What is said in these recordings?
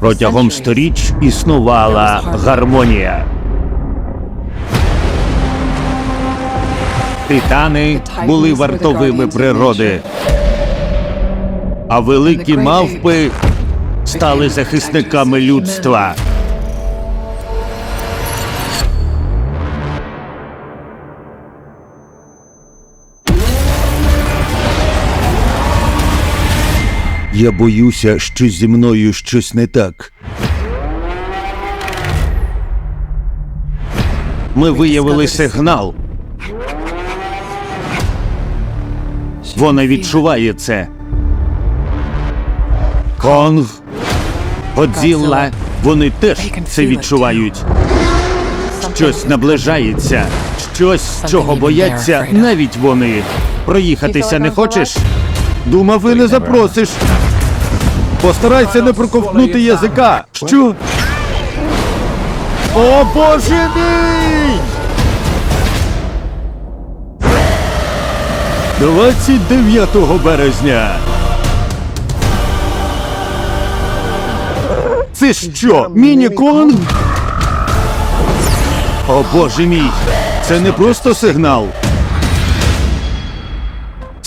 Протягом сторіч існувала гармонія. Титани були вартовими природи, а великі мавпи стали захисниками людства. Я боюся, що зі мною щось не так. Ми виявили сигнал. Вона відчуває це. Конг, Годзілла, вони теж це відчувають. Щось наближається, щось, чого бояться навіть вони. Проїхатися не хочеш? Думав, і не запросиш. Постарайся не проковтнути язика. Що? О, боже мій! 29 березня. Це що, міні-конг? О боже мій! Це не просто сигнал.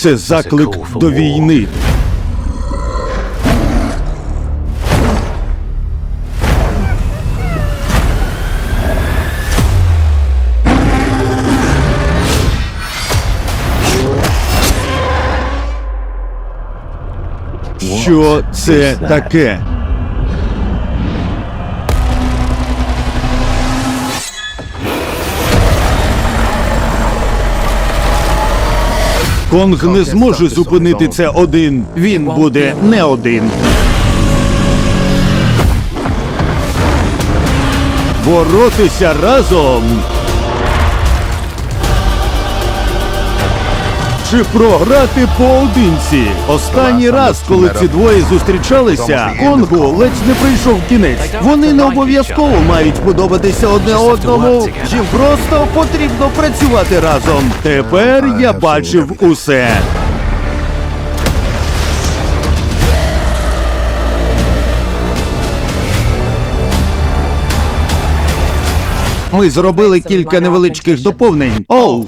Це заклик до війни. Що це таке? Конг не зможе зупинити це один. Він буде не один. Боротися разом. Чи програти поодинці? Останній раз, коли ці двоє зустрічалися, Конгу ледь не прийшов кінець. Вони не обов'язково мають подобатися одне одному. Чи просто потрібно працювати разом? Тепер я бачив усе. Ми зробили кілька невеличких доповнень. Оу,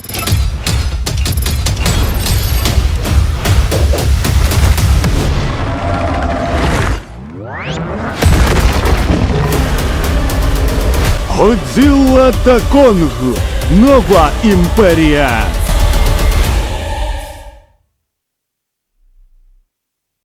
Годзилла та Конг. Нова імперія.